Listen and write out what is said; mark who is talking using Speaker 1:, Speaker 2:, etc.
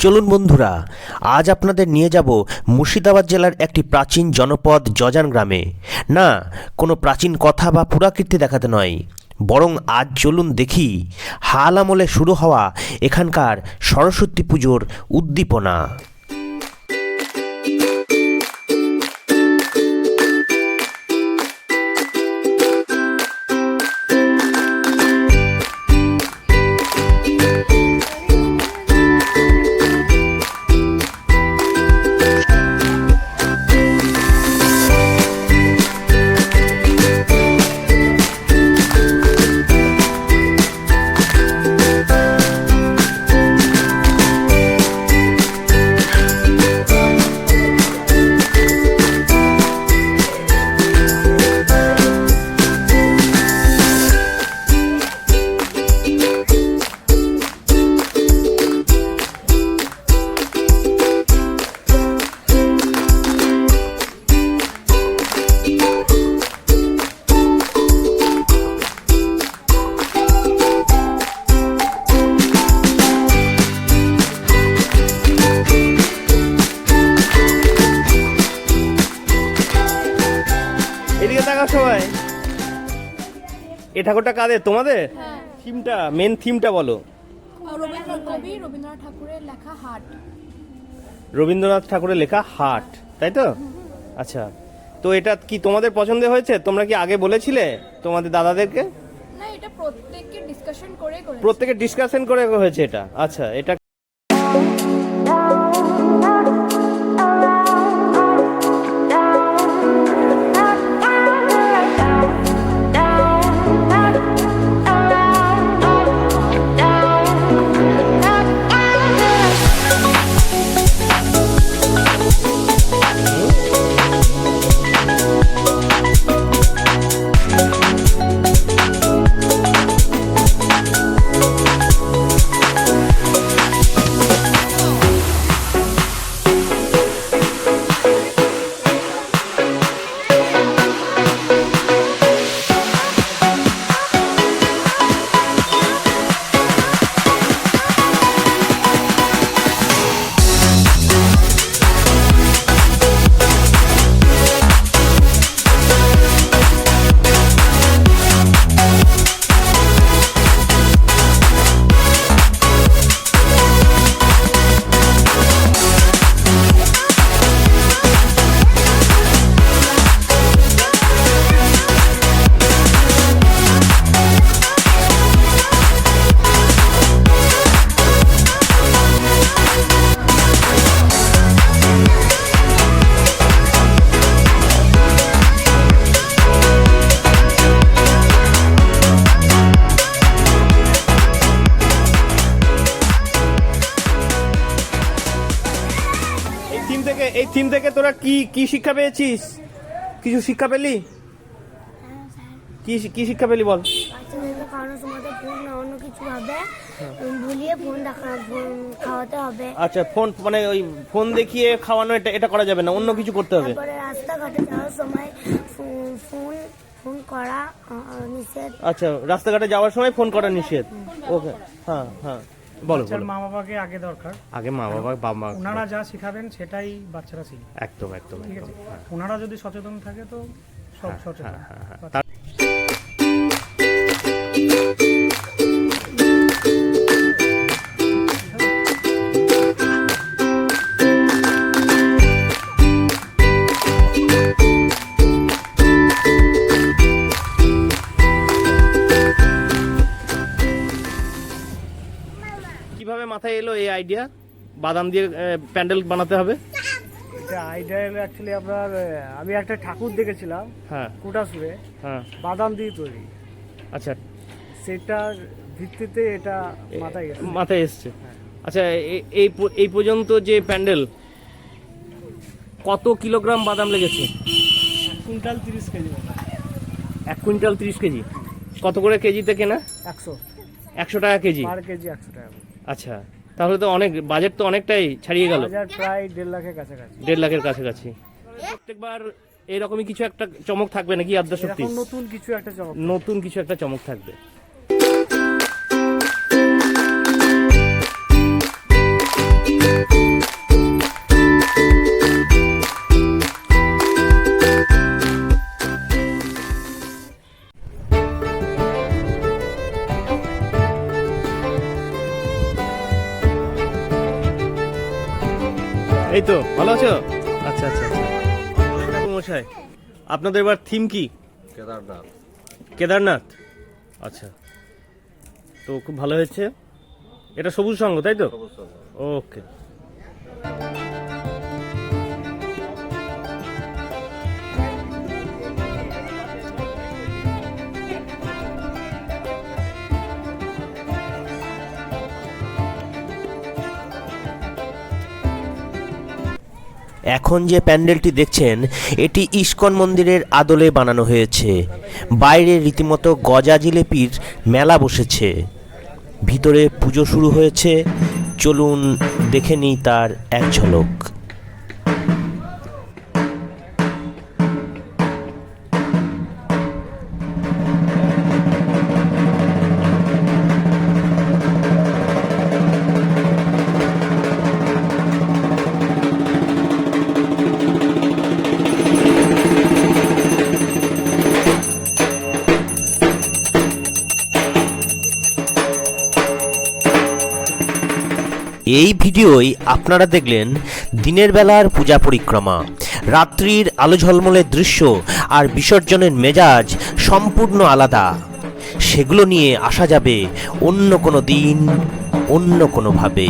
Speaker 1: চলুন বন্ধুরা, আজ আপনাদের নিয়ে যাব মুর্শিদাবাদ জেলার একটি প্রাচীন জনপদ জজান গ্রামে। না, কোনো প্রাচীন কথা বা পুরাকীর্তি দেখাতে নয়। বরং আজ চলুন দেখি, হাল আমলে শুরু হওয়া এখানকার সরস্বতী পুজোর উদ্দীপনা।
Speaker 2: এ ঠাকুরটা কাদের? তোমাদের? থিমটা মেন থিমটা বলো।
Speaker 3: রবীন্দ্রনাথ কবি রবীন্দ্রনাথ ঠাকুরের লেখা হাট।
Speaker 2: রবীন্দ্রনাথ ঠাকুরের লেখা হাট তাই তো? আচ্ছা তো এটা কি তোমাদের পছন্দ হয়েছে? তোমরা কি আগে বলেছিলে তোমাদের দাদাদেরকে?
Speaker 3: না এটা প্রত্যেককে ডিসকাশন করে করে
Speaker 2: প্রত্যেকে ডিসকাশন করে হয়েছে এটা। আচ্ছা এটা থেকে থেকে তোরা কি কি শিক্ষা পেয়েছিস? কিছু শিক্ষা পেলি? কি কি শিক্ষা পেলি বল?
Speaker 4: বাচ্চাদেরকে খাওয়ানোর সময় ফোন না অন্য কিছু হবে। ভুলিয়ে ফোন খাওয়াতে হবে।
Speaker 2: আচ্ছা ফোন মানে ওই ফোন দেখিয়ে খাওয়ানো এটা এটা করা যাবে না অন্য কিছু করতে হবে?
Speaker 4: তারপরে রাস্তাঘাটে যাওয়ার সময় ফোন ফোন করা নিষেধ।
Speaker 2: আচ্ছা রাস্তাঘাটে যাওয়ার সময় ফোন করা নিষেধ? ওকে হ্যাঁ হ্যাঁ। বলো বলো।
Speaker 5: মা বাবাকে আগে দরকার।
Speaker 2: আগে মা বাবা বাবা মা
Speaker 5: ওনারা যা শিখাবেন সেটাই বাচ্চারা শিখবে।
Speaker 2: একদম একদম
Speaker 5: ঠিক আছে?
Speaker 2: হ্যাঁ।
Speaker 5: ওনারা যদি সচেতন থাকে তো সব সচেতন।
Speaker 2: হ্যাঁ হ্যাঁ কীভাবে মাথায় এলো এই আইডিয়া বাদাম দিয়ে প্যান্ডেল বানাতে হবে।
Speaker 5: এটা আইডিয়া হলো অ্যাকচুয়ালি আপনার আমি একটা ঠাকুর দেখেছিলাম
Speaker 2: হ্যাঁ।
Speaker 5: কুটাসুরে।
Speaker 2: হ্যাঁ।
Speaker 5: বাদাম দিয়ে তৈরি।
Speaker 2: আচ্ছা।
Speaker 5: সেটার ভিত্তিতে এটা মাথায়
Speaker 2: মাথায় এসছে। আচ্ছা এ- এই এই পর্যন্ত যে প্যান্ডেল কত কিলোগ্রাম বাদাম লেগেছে?
Speaker 5: কুইন্টাল তিরিশ কেজি
Speaker 2: এক কুইন্টাল তিরিশ কেজি। কত করে কেজিতে কেনা?
Speaker 5: একশো।
Speaker 2: একশো টাকা কেজি।
Speaker 5: পার কেজি একশো টাকা
Speaker 2: আচ্ছা তাহলে তো অনেক বাজেট তো অনেকটাই ছাড়িয়ে গেল।
Speaker 5: বাজার প্রায় দেড় লাখের কাছাকাছি।
Speaker 2: দেড় লাখের কাছাকাছি। প্রত্যেকবার এরকমই কিছু একটা চমক থাকবে নাকি আদ্যা শক্তি
Speaker 5: নতুন কিছু একটা চমক
Speaker 2: নতুন কিছু একটা চমক থাকবে। আছো আচ্ছা আচ্ছা আচ্ছা। মশাই আপনাদের এবার থিম কি?
Speaker 6: কেদারনাথ।
Speaker 2: কেদারনাথ? আচ্ছা। তো খুব ভালো হয়েছে। এটা সবুজ সঙ্গ তাই তো? ওকে।
Speaker 1: এখন যে প্যান্ডেলটি দেখছেন, এটি ইস্কন মন্দিরের আদলে বানানো হয়েছে। বাইরে রীতিমতো গজা জিলেপির মেলা বসেছে। ভিতরে পুজো শুরু হয়েছে। চলুন দেখে নিই তার এক ঝলক। এই ভিডিওই আপনারা দেখলেন দিনের বেলার পূজা পরিক্রমা, রাত্রির আলো ঝলমলের দৃশ্য আর বিসর্জনের মেজাজ সম্পূর্ণ আলাদা। সেগুলো নিয়ে আসা যাবে অন্য কোনো দিন, অন্য কোনোভাবে।